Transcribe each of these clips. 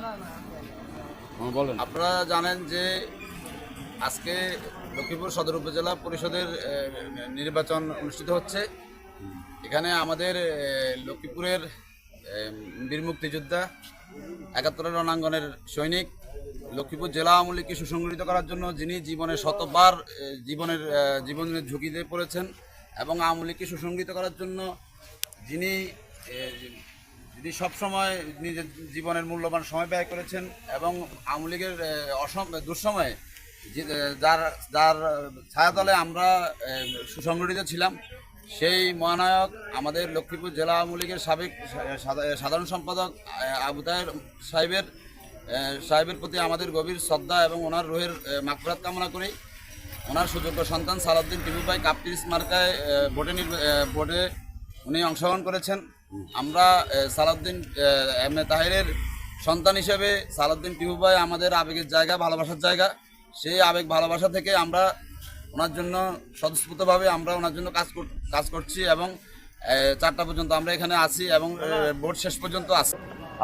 হ্যাঁ, আপনারা জানেন যে আজকে লক্ষ্মীপুর সদর উপজেলা পরিষদের নির্বাচন অনুষ্ঠিত হচ্ছে। এখানে আমাদের লক্ষ্মীপুরের বীর মুক্তিযোদ্ধা একাত্তরের রণাঙ্গনের সৈনিক লক্ষ্মীপুর জেলা আওয়ামী লীগকে সুসংগঠিত করার জন্য যিনি জীবনে শতবার জীবনের জীবনের ঝুঁকিতে পড়েছেন এবং আওয়ামী লীগকে সুসংগঠিত করার জন্য যিনি যিনি সবসময় নিজের জীবনের মূল্যবান সময় ব্যয় করেছেন এবং আওয়ামী লীগের অসম দুঃসময়ে যার যার ছায়াতলে আমরা সুসংগঠিত ছিলাম, সেই মহানায়ক আমাদের লক্ষ্মীপুর জেলা আওয়ামী লীগের সাবেক সাধারণ সম্পাদক আবু তাহের সাহেবের সাহেবের প্রতি আমাদের গভীর শ্রদ্ধা এবং ওনার রোহের মাকফরাত কামনা করি। ওনার সুযোগ্য সন্তান সালাউদ্দিন টিপু ভাই কাপ্তিরিস মার্কায় ভোটে ভোটে উনি অংশগ্রহণ করেছেন। আমরা সালাউদ্দিন এম এ তাহেরের সন্তান হিসেবে সালাউদ্দিন টিপু ভাই আমাদের আবেগের জায়গা, ভালোবাসার জায়গা। সেই আবেগ, ভালোবাসা থেকে আমরা ওনার জন্য স্বতঃস্ফূর্তভাবে আমরা ওনার জন্য কাজ কাজ করছি এবং চারটা পর্যন্ত আমরা এখানে আছি এবং ভোট শেষ পর্যন্ত আছি।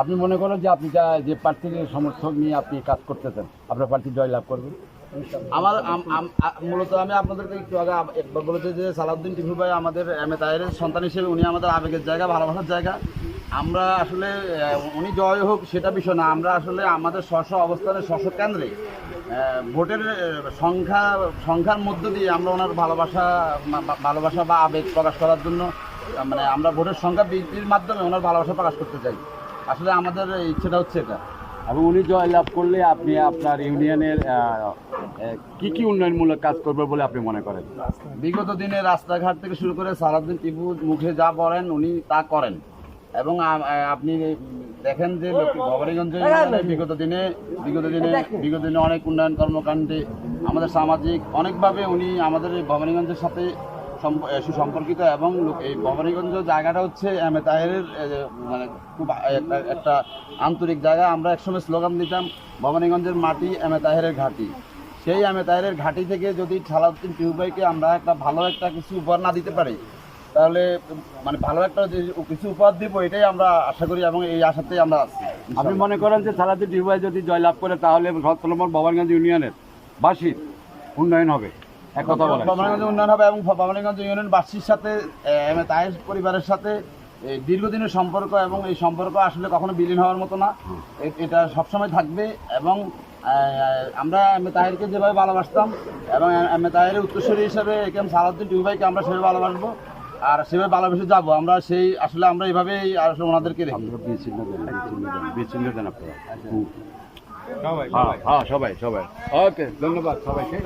আপনি মনে করেন যে আপনি যা প্রার্থীর সমর্থক নিয়ে আপনি কাজ করতেছেন, আপনার প্রার্থী জয়লাভ করবে আমার মূলত আমি আপনাদেরকে একটু আগে একবার বলেছি যে সালাউদ্দিন টিপু ভাই আমাদের এম এ তাহেরের সন্তান হিসেবে উনি আমাদের আবেগের জায়গা, ভালোবাসার জায়গা। আমরা আসলে উনি জয় হোক সেটা বিষয় না, আমরা আসলে আমাদের স্ব অবস্থানে স্ব কেন্দ্রে ভোটের সংখ্যা, সংখ্যার মধ্য দিয়ে আমরা ওনার ভালোবাসা ভালোবাসা বা আবেগ প্রকাশ করার জন্য মানে আমরা ভোটের সংখ্যা বৃদ্ধির মাধ্যমে ওনার ভালোবাসা প্রকাশ করতে চাই। আসলে আমাদের ইচ্ছেটা হচ্ছে এটা। এবং উনি জয়লাভ করলে আপনি আপনার ইউনিয়নের কি কি উন্নয়নমূলক কাজ করবে বলে আপনি মনে করেন? বিগত দিনে রাস্তাঘাট থেকে শুরু করে সারাদিন টিপু মুখে যা বলেন উনি তা করেন। এবং আপনি দেখেন যে ভবানীগঞ্জ বিগত দিনে বিগত দিনে বিগত দিনে অনেক উন্নয়ন কর্মকাণ্ডে আমাদের সামাজিক অনেকভাবে উনি আমাদের ভবানীগঞ্জের সাথে সুসম্পর্কিত এবং এই ভবানীগঞ্জ জায়গাটা হচ্ছে এম এ তাহেরের মানে খুব একটা আন্তরিক জায়গা। আমরা একসময় স্লোগান দিতাম, ভবানীগঞ্জের মাটি, এম, এ, তাহেরের ঘাঁটি। সেই আমি তাহেরের ঘাঁটি থেকে যদি সালাউদ্দিন টিউবাইকে আমরা একটা ভালো একটা কিছু উপহার না দিতে পারি, তাহলে মানে ভালো একটা কিছু উপহার দিব, এটাই আমরা আশা করি এবং এই আশাতেই আমরা আছি আপনি মনে করেন যে সারাদিন টিউবাই যদি জয়লাভ করে, তাহলে সত্তর নম্বর ভবানগঞ্জ ইউনিয়নের বাসীর উন্নয়ন হবে? এক কথা বলেন। ভবানীগঞ্জ উন্নয়ন হবে এবং ভবানীগঞ্জ ইউনিয়ন বাসীর সাথে এম এ তাহের পরিবারের সাথে দীর্ঘদিনের সম্পর্ক এবং এই সম্পর্ক আসলে কখনো বিলীন হওয়ার মতো না। এটা সবসময় থাকবে এবং আমরা এম এ তাহেরকে যেভাবে ভালোবাসতাম এবং এম এ তাহেরের উত্তরসূরি হিসাবে একে এম সালাউদ্দিন টিউবাইকে আমরা সেভাবে ভালোবাসবো। আর সেভাবে ভালোবেসে যাব। আমরা সেই আসলে আমরা এইভাবেই আসলে ওনাদেরকে আপনারা বিচ্ছিন্ন দেন আপনারা। হ্যাঁ হ্যাঁ সবাই সবাই। ওকে ধন্যবাদ সবাইকে।